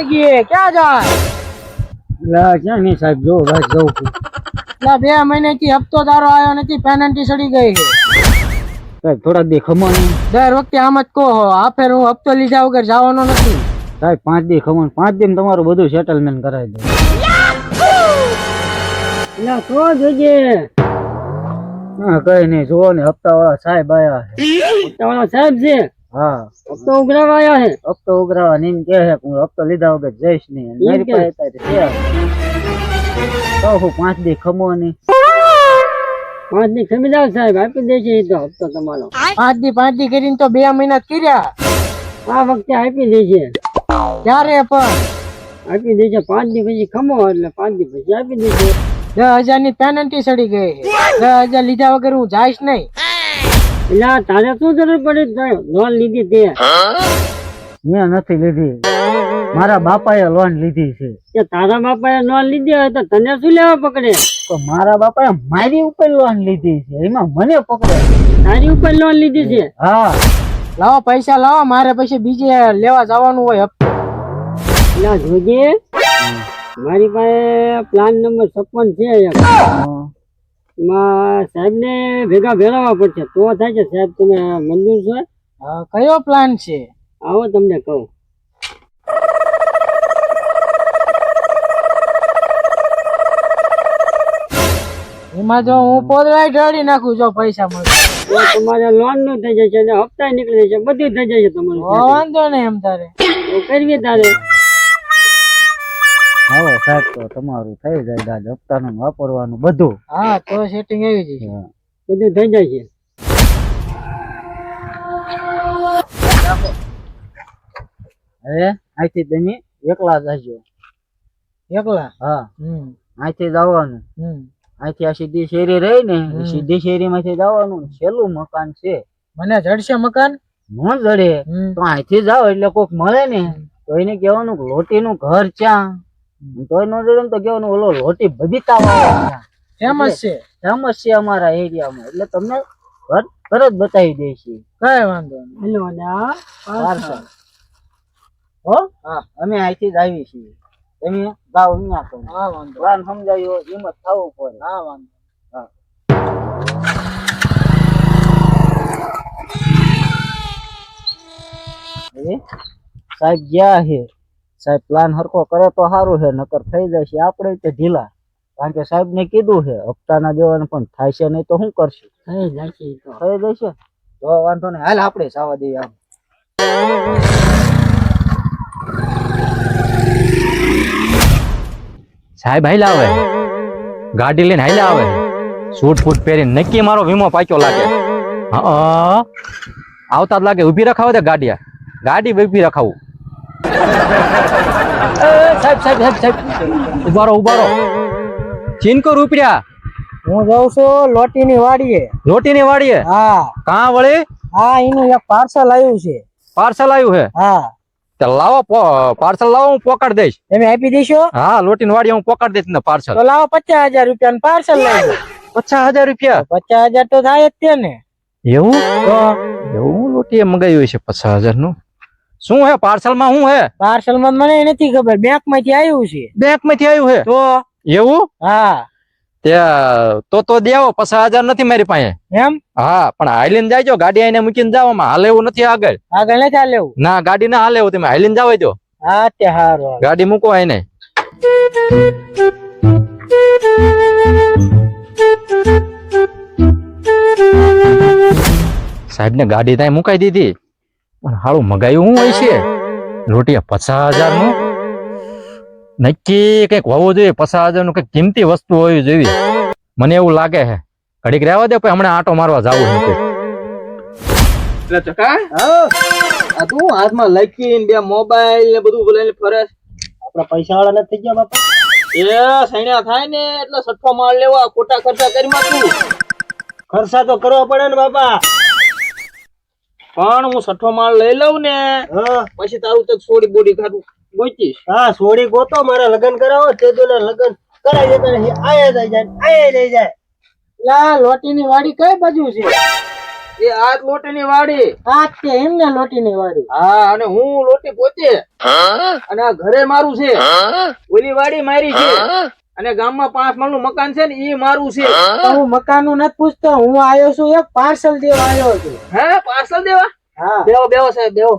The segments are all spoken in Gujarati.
જગીએ ક્યાં જાય? લા ક્યાં નહીં સાહેબ જો બસ જવું છું લા બે મહિનાથી હપ્તો તારો આવ્યો નથી પેનલ્ટી સડી ગઈ છે. થોડાક દી ખમણ. દર વખતે આમ જ કહો આ ફેર હું હપ્તો લીધા વગર જવાનો નથી. સાહેબ પાંચ દી ખમણ પાંચ દી તમારું બધું સેટલમેન્ટ કરાવી દઉં લા તો જોજે? હા કઈ નહીં જુઓ ને હપ્તા વાળા સાહેબ આવ્યા હપ્તા વાળા સાહેબ છે? હા હપ્તો ઉઘરાવા આવ્યા છે હપ્તો ઉઘરાવા નીમ કે છે કે હું હપ્તો લીધા વગર જઈશ નહીં મારી કે? પાસે અત્યારે છે તો હું પાંચ દી ખમો નહીં પાંચ દી ખમી જાવ સાહેબ આપી દેશે એ તો હપ્તો તમારો પાંચ દી પાંચ દી કરીને તો બે મહિના જ કર્યા આ વખતે આપી દેશે ક્યારે પણ આપી દેશે પાંચ દી પછી ખમો એટલે પાંચ દી પછી આપી દેશે દસ હજારની પેનલ્ટી સડી ગઈ છે દસ હજાર લીધા વગર હું જઈશ નહીં એટલે તારે શું જરૂર પડી લોન લીધી તે. મેં નથી લીધી. મારા બાપાએ લોન લીધી છે. કે તારા બાપાએ લોન લીધી હોય તો તને શું લેવા પકડે? તો મારા બાપાએ મારી ઉપર લોન લીધી છે. એમાં મને પકડે. તારી ઉપર લોન લીધી છે? હા. લાવો પૈસા લાવો. મારે પછી બીજે લેવા જવાનું હોય હપ્તો. એટલે જોજે. મારી પાસે પ્લાન નંબર છપ્પન છે સાહેબને ભેગા ભેળવવા પડશે. તો થાય છે સાહેબ તમે મંજૂર છો? કયો પ્લાન છે? આવો તમને કહું. એમાં જો હું પોદળાય ઢળી નાખું જો પૈસા મળે. તમારે લોનનું થઈ જશે ને હપ્તા નીકળી જશે બધું થઈ જશે તમારું. વાંધો નહીં એમ તારે. કરવી તારે. હાલો સાહેબ તો તમારું થઈ જાય દાદ હપ્તાનું વાપરવાનું બધું. હા તો સેટિંગ આવી જશે બધું થઈ જશે હવે અહીંથી તમે એકલા જજો એકલા? હા. હમ. અહીંથી જવાનું હમ. અહીંથી આ સીધી શેરી રહી ને સીધી શેરી માંથી જવાનું છેલ્લું મકાન છે. મને જડશે મકાન? ન જડે. તો અહીંથી જાવ એટલે કોક મળે ને તો એને કહેવાનું લોટી લોટીનું ઘર ક્યાં? તોય ન ને તો કહેવાનું ઓલો લોટી વાળો ફેમસ છે. ફેમસ છે અમારા એરિયામાં. એટલે તમને ઘર તરત બતાવી દઈશું. કઈ વાંધો નહીં. પાર્સલ હો હા અમે અહીંથી જ આવી છીએ. તમે જાઓ અહીંયા તો. હા વાંધો પ્લાન સમજાયો એમ જ થવું પડે. હા વાંધો હા. સાહેબ ગયા છે સાહેબ પ્લાન હરખો કરે તો સારું છે નકર થઈ જાય છે. આપણે તે ઢીલા. કારણ કે સાહેબ ને કીધું છે હપ્તાના દેવાનું પણ થાય છે નહીં તો શું કરશું? થઈ જશે તો. થઈ જશે તો વાંધો નહીં હાલ આપણે સાવા દઈએ આમ. સાહેબ હાઈલા આવે. ગાડી લઈને હાઈલા આવે. સૂટ ફૂટ પહેરીને નક્કી મારો વીમો પાક્યો લાગે. હા આવતા જ લાગે ઊભી રખાવો દે ગાડી ગાડી ઊભી રખાવું. એ, સાહેબ સાહેબ સાહેબ સાહેબ ઉભારો ઉભારો ચીનકો રૂપિયા હું જાઉં છું લોટીની વાડીએ. લોટીની વાડીએ? હા. કાં વળી? હા એનું એક પાર્સલ આવ્યું છે. પાર્સલ આવ્યું છે હા. તે લાવો પાર્સલ લાવો હું પોકાડ દઈશ. તમે આપી દેશો હા લોટીની વાડી હું પોકાડ દઈશ ને પાર્સલ તો લાવો પચાસ હજાર રૂપિયા નું પાર્સલ લઈ લો પચાસ હજાર રૂપિયા? પચાસ હજાર તો થાય જ તે ને એવું? તો? એવું લોટીએ મંગાવ્યું છે પચાસ હજારનું શું હે? પાર્સલમાં શું હે? પાર્સલમાં મને નથી ખબર. બેંકમાંથી આવ્યું છે. બેંકમાંથી આવ્યું હે? તો? એવું? હા. ત્યાં તો તો દેવો પચાસ હજાર નથી મારી પાસે. એમ? હા પણ હાલીને જાયજો ગાડી આઈને મૂકીને જાવ હાલ હાલે એવું નથી આગળ. આગળ નથી એવું? ના ગાડી ના હાલે એવું તમે. હાલીને જાવ દો હા તે હારું ગાડી મૂકો આઈને. સાહેબ ને ગાડી ત્યાં મુકાઈ દીધી. પણ હાળું મગાયું શું હોય છે. રોટીયા પચાસ હજારનું નક્કી કંઈક હોવું જોઈએ પચાસ હજારનું કંઈક કિંમતી વસ્તુ હોવી જોઈએ. મને એવું લાગે છે ઘડીક રહેવા દે પછી હમણાં આટો મારવા જવું છે એટલે ચકા. આ તું હાથમાં લખીને બે મોબાઈલ ને બધું લઈને ફરે? આપણા પૈસા વાળા નથી થઈ ગયા બાપા. એ સૈણા થાય ને એટલે સઠ્ઠો માલ લેવા ખોટા ખર્ચા કરી માં ખર્ચા તો કરવા પડે ને બાપા. પણ હું સઠ્ઠો માલ લઈ લઉં ને પછી તારું તક સોડી બોડી ખાધું ગોચીશ હા સોડી ગોતો મારે લગ્ન કરાવો તે ને લગન કરાવી દેતા નહીં આયા થઈ જાય આયા લઈ જાય. લા લોટીની વાડી કઈ બાજુ છે? એ આ લોટીની વાડી. આ તે એમને લોટીની વાડી. હા અને હું લોટી પોતે. અને આ ઘરે મારું છે. ઓલી વાડી મારી છે. અને ગામમાં પાંચ માળનું મકાન છે ને એ મારું છે. હું? મકાનનું નથી પૂછતો હું આવ્યો છું એક પાર્સલ દેવા આવ્યો છું. હે પાર્સલ દેવા? હા. બેવો બેવો સાહેબ બેવો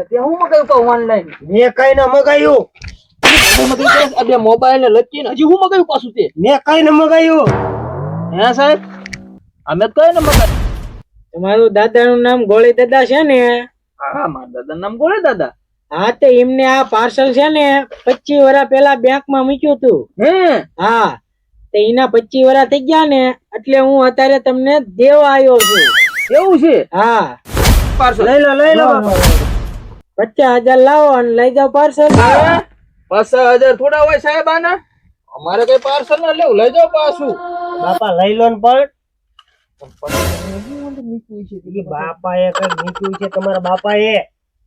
એટલે હું મગાવ્યું કહું ઓનલાઈન મેં કઈ ના બે મોબાઈલ ને લચકીને હજી હું મગાવ્યું પાછું તે? મેં કઈ ન મગાયું હે સાહેબ? અમે તો કઈ ને મગાવ્યું? તમારું દાદાનું નામ ગોળી દાદા છે ને? હા મારા દાદા નામ ગોળે દાદા. હા તે એમને આ પાર્સલ છે ને પચીસ વર્ષ પેલા બેંકમાં મૂક્યું હતું હા? તે એના પચીસ વર્ષ થઈ ગયા ને એટલે હું અત્યારે તમને દેવા આવ્યો છું. એવું છે? હા. પાર્સલ લઈ લો લઈ લો પચાસ હજાર લાવો અને લઈ જાઓ પાર્સલ પચાસ હજાર થોડા હોય સાહેબ આના? અમારે કઈ પાર્સલ ના લેવું? લઈ જાઓ પાછું. બાપા લઈ લો ને પણ. બાપા એ કઈ મૂક્યું છે? તમારા બાપા એ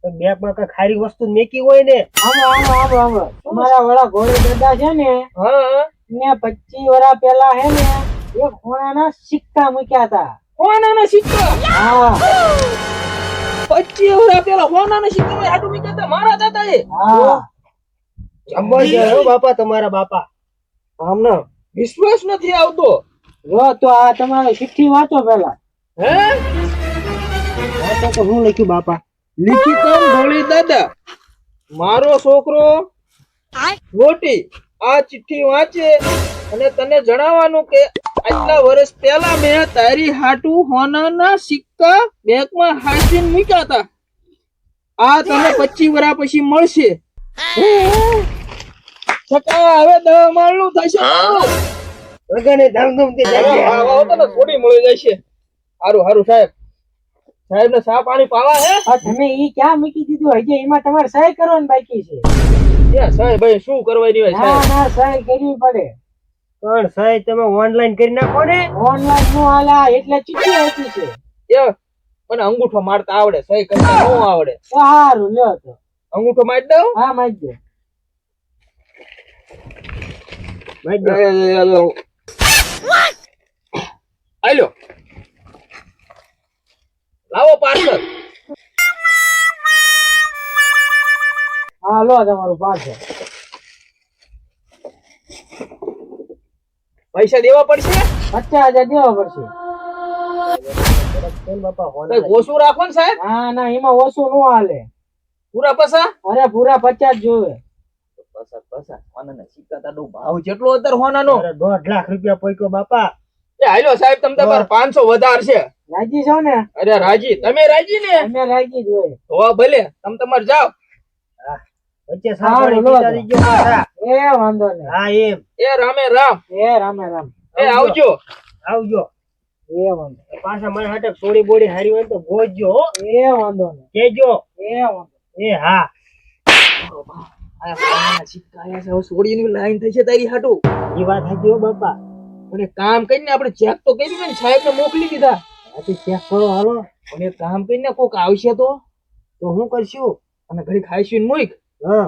બેંકમાં કઈ ખારી વસ્તુ મેકી હોય ને? આમ આમ આમ આમ તમારા વાળા ઘોડે દાદા છે ને હા. ને પચીસ વર્ષ પેલા હે ને એ ખોણાના સિક્કા મૂક્યા હતા. ખોણાના સિક્કા? હા. પચીસ વર્ષ પેલા ખોણાના સિક્કા માં હાટુ મૂક્યા હતા મારા દાદા એ હા બાપા તમારા બાપા. આમને વિશ્વાસ નથી આવતો. જો તો આ તમારો ચિઠ્ઠી વાંચો પેલા. હે? તો હું લખ્યું બાપા? લિખિતમ ભોળી દાદા. મારો છોકરો મોટી આ ચિઠ્ઠી વાંચે અને તને જણાવવાનું કે આટલા વર્ષ પહેલા મેં તારી હાટુ હોનાના સિક્કા બેંકમાં હાઈસીન મૂક્યા હતા. આ તને પચીસ વર્ષ પછી મળશે. છકા હવે દવા માળનું થશે. લગને ધામધૂમથી જાય તને થોડી મળી જશે. હારું હારું સાહેબ. સાહેબ ને સા પાણી પાવા હે તમે ઈ ક્યાં મૂકી દીધું હજી એમાં તમારે સહી કરવાની બાકી છે સાહેબ ભાઈ શું કરવાની હોય ના ના સહી કરવી પડે પણ સહી તમે ઓનલાઈન કરી નાખો ને ઓનલાઈન નો હાલા એટલે ચીઠી આપી છે એ મને અંગૂઠો મારતા આવડે સહી કરતા નો આવડે સારું લ્યો તો અંગૂઠો મારી દઉં હા માજજો આલ્યો લાવો પાર્સલ. હા લો તમારું પાર્સલ. પૈસા દેવા પડશે? પચાસ હજાર દેવા પડશે. ઓછું રાખો ને સાહેબ. હા ના એમાં ઓછું નો હાલે. પૂરા પૈસા? અરે પૂરા પચાસ જોવે. પસાર પસાર હોનાના સિક્કા ભાવ જેટલો અત્યારે હોનાનો. દોઢ લાખ રૂપિયા પૈકો બાપા. એ હાલો સાહેબ તમે તમારે પાંચસો વધાર છે. રાજી છો ને? અરે રાજી. તમે રાજી ને? અમે રાજી જ હોય. તો ભલે. તમ તમાર જાઓ. વચ્ચે સાંભળી એ વાંધો ને હા એમ. એ રામે રામ. એ રામે રામ. એ આવજો. આવજો. એ વાંધો પાછા મને હાટે સોડી બોડી હારી હોય તો ગોજજો એ વાંધો નહીં. કેજો. એ વાંધો એ હા. સિક્કા આયા સોડીની લાઈન થઈ છે તારી હાટુ. એ વાત સાચી હો બાપા. અને કામ કરીને આપણે ચેક તો કરી ને સાહેબ ને મોકલી દીધા. આથી ચેક કરો હાલો. અને એક કામ કરીને કોક આવશે તો. તો હું કરશું? અને ઘડી ખાઈશું ને મૂક. હા.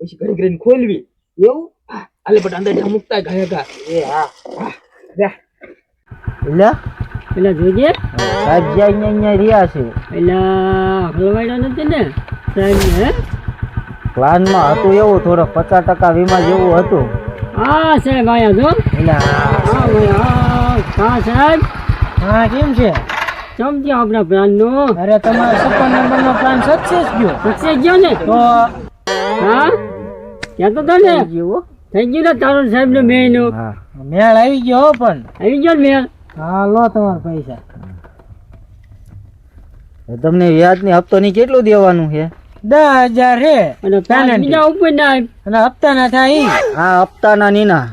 પછી ઘડી ઘડીને ખોલવી. એવું? હા, આલે બટ અંદર જા મુકતા ઘરે ઘા એ હા. જા. એટલે? પેલા જોજે. સાહેબ જે અહીંયા અહીંયા રહ્યા છે. એટલે હલવાડ્યો નથી ને? સાહેબ હે? પ્લાનમાં હતું એવું થોડોક પચાસ ટકા વીમા જેવું હતું. હા સાહેબ આયા જો. હા. હા સાહેબ. હા કેમ છે? સમજ્યો આપણા પ્લાન નો અરે તમારો છપ્પન નંબર નો પ્લાન સક્સેસ ગયો. સક્સેસ ગયો ને? તો હા? ક્યાં તો તને ગયો થઈ ગયું ને તારો સાહેબ નો મેં મેળ આવી ગયો પણ. આવી ગયો ને મેળ હા લો તમારા પૈસા. તમને વ્યાજની હપ્તોની કેટલું દેવાનું છે? દસ હજાર છે. અને બીજા ઉપર ના. અને હપ્તા ના થાય આ હપ્તાના નીના.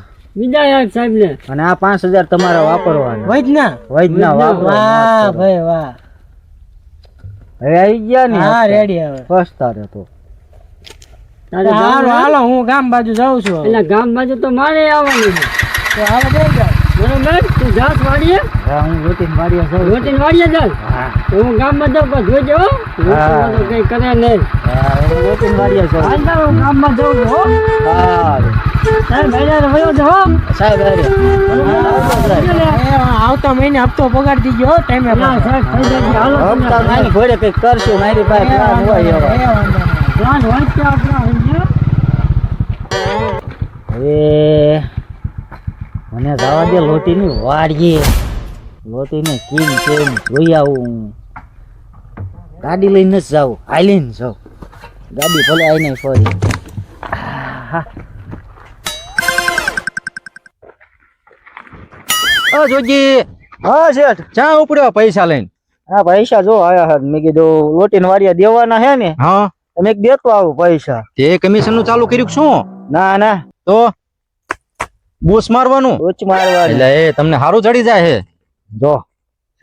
સાહેબ ને. અને આ પાંચ હજાર તમારે વાપરવાના. ભાઈ વાહ. હવે આવી ગયા ને હા રેડી હવે. હાલો હાલો હું ગામ બાજુ જાઉં છું એટલે ગામ બાજુ તો મારે આવવાનું છે. તો જઈ બરોબર? તું જાસ વાડીએ? હા હું રોટીને વાડીએ જાઉં વાડીએ હા. તો હું ગામમાં જાઉં પણ જોઈ હો. રોટીમાં તો કઈ કરે નહીં. હા હું રોટીને વાડીએ જાઉં. હાલ તાર હું ગામમાં જાઉં હો. સારું સાહેબ બજાર વયો સાહેબ. આવતા મહિને હપ્તો પગાર દીજો ટાઈમે સાહેબ થઈ ગયો હાલો હપ્તા મારી ઘોડે કંઈક કરશું મારી પાસે પ્લાન હોય એવા. પ્લાન હોય છે આપણા સમજ્યો? એ મને જવા દે લોટીની વાડીએ. લોટીને કિંગ કેમ જોઈ આવું ગાડી લઈને જ જાઉં હાલીને જાઉં. ગાડી ભલે આવીને ફરી હા ઓ જોજી હા શેઠ. ચા ઉપડ્યો પૈસા લઈને? હા પૈસા જો આયા હા. મેં કીધું લોટીને વાડીએ દેવાના હે ને? હા. મેં દેતો આવું પૈસા. તે કમિશનનું ચાલુ કર્યું શું? ના ના. તો? બૂસ મારવાનું? ઉચ્ચ મારવાનું. એટલે એ તમને સારું ચડી જાય હે. જો.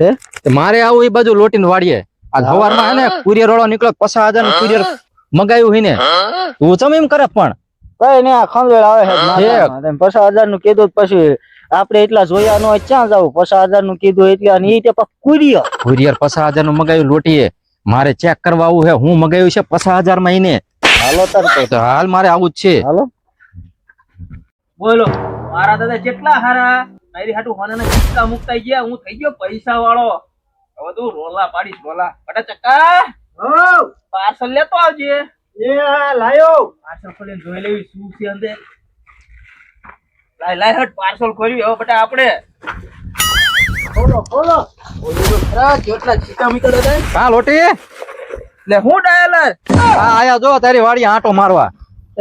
હે? મારે આવું એ બાજુ લોટીને વાડીએ આ સવારમાં હે ને કુરિયર વાળો નીકળો પચાસ હજારનું કુરિયર મગાયું હી. ને તું ચમ એમ કરે પણ? કઈ નઈ આ ખંડેળ આવે હે. પચાસ હજારનું કીધું પછી આપણે એટલા જોયા નો ક્યાં જવું? પચાસ હજારનું કીધું એટલે અને ઈ તે કુરિયર. કુરિયર પચાસ હજારનું મગાવ્યું લોટીએ. મારે ચેક કરવા આવું છે હું મગાવ્યું છે પચાસ હજારમાં એને હાલો તરત તો હાલ મારે આવું જ છે. હાલો. બોલો. મારા દાદા જેટલા હારા? મારી હાટુ હોનાના સિક્કા મુકતા ગયા હું થઈ ગયો પૈસા વાળો હવે તું રોલા પાડીશ રોલા. બટા ચક્કા પાર્સલ લેતો આવજે. લાયો. પાર્સલ ખોલીને જોઈ લેવી શું છે અંદર. લાય લાય હટ પાર્સલ ખોલ્યું. હવે બટા આપણે ખોલો ખોલો. ખરા કેટલા સિક્કા મૂક્યા દાદા હા લોટી. લે હું ડાયલર આ આયા જો તારી વાડી આંટો મારવા.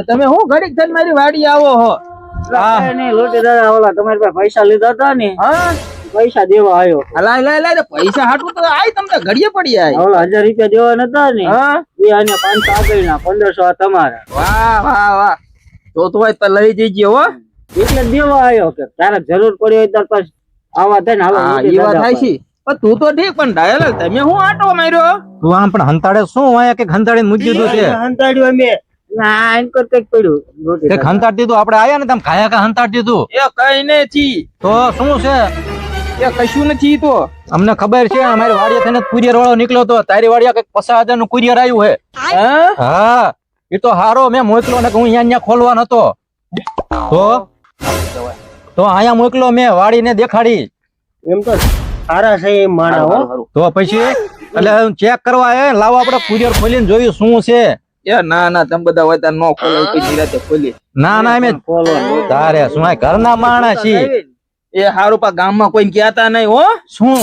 તમે હું ઘડીક થઈને મારી વાડી આવો હો? પાસે પૈસા લીધા હતા ને પૈસા દેવા આવ્યો લાય લાય લાય પૈસા હાટું તો આય તમને ઘડીએ પડી આય. ઓલા હજાર રૂપિયા દેવા નતા ને એ આને પાંચસો આગળ ના પંદરસો તમારા. વાહ વાહ વાહ. તો તો તો લઈ જઈજે હો. એટલે દેવા આવ્યો કે તારે જરૂર પડી હોય તાર પાસે આવા થાય ને હાલો એ વાત થાય છે તું તો ઠીક પણ ડાયલ તમે હું આટો માર્યો? તું આમ પણ હંતાડે શું અહીંયા કે હંતાડીને મૂકી દીધું છે? હંતાડ્યું અમે. હંતાડી દીધું આપણે આયા ને તમે ખાયા કા હંતાડી દીધું એ કઈ નથી. તો શું છે? એ કશું નથી તો. અમને ખબર છે અમારી થઈને કુરિયર વાળો નીકળ્યો તો તારી વાડીએ કંઈક પચાસ હજારનું કુરિયર આવ્યું છે હા? હા એ તો હારો મેં મોકલો ને હું અહીંયા અહીંયા ખોલવા નતો તો? તો અહીંયા મોકલો મેં વાડીને દેખાડી. એમ તો સારા છે એ માણા તો પછી એટલે ચેક કરવા લાવો આપણે કુરિયર ખોલીને જોયું શું છે. એ ના ના તમે બધા હોય તો નો ખોલો કોઈ નિરાતે ખોલી ના ના એમ તારે શું ઘરના માણસ છીએ એ હારું પા ગામમાં કોઈ કહેતા નહીં હો. શું?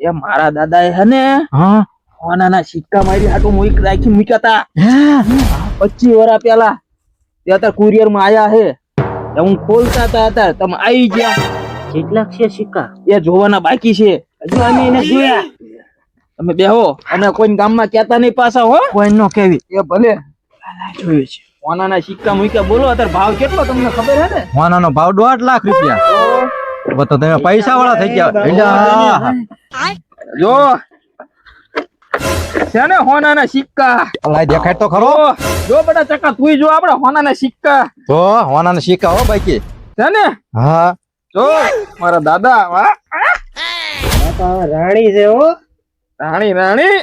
એ મારા દાદા એ હે ને હા? સોનાના સિક્કા મારી હાટું મૂક રાખી મૂક્યા હે? હતા પચીસ વર્ષ પેલા તે અત્યારે કુરિયરમાં આયા હે. હું ખોલતા હતા અત્યારે. તમે આવી ગયા. કેટલાક છે સિક્કા? એ જોવાના બાકી છે. હજુ અમે એને જોયા. તમે બેહો. અને કોઈ ગામમાં કેતા નહીં પાછા હો. કોઈ નો કેવી એ ભલે. જોયું છે. સોનાના સિક્કા મૂક્યા. બોલો અત્યારે ભાવ કેટલો તમને ખબર હે ને? હોનાનો ભાવ દોઢ લાખ રૂપિયા. તો તો તમે પૈસા વાળા થઈ ગયા. જો. છે ને હોનાના સિક્કા? દેખાય તો ખરો. જો. બધા ચક્કા તું જો આપડે હોનાના સિક્કા. તો હોનાના સિક્કા હો બાકી. છે ને? હા. જો મારા દાદા વાહ. રાણી છે હો. રાણી રાણી.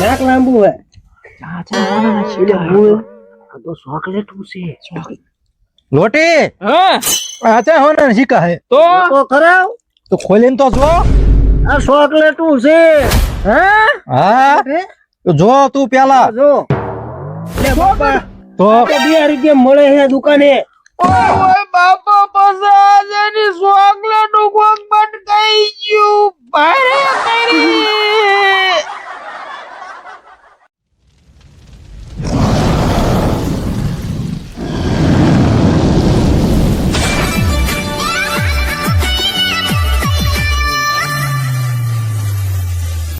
નાક લાંબુ હે તો હે? તો? ખરાવ તો ખોલીને તો જો. આ ચોકલેટ છે. હે? હા? જો તું પેલા. જો. લે બાપા. મળે હે દુકાને. ઓય બાપા પસાજ એની કોક બટ ગઈ ગયું.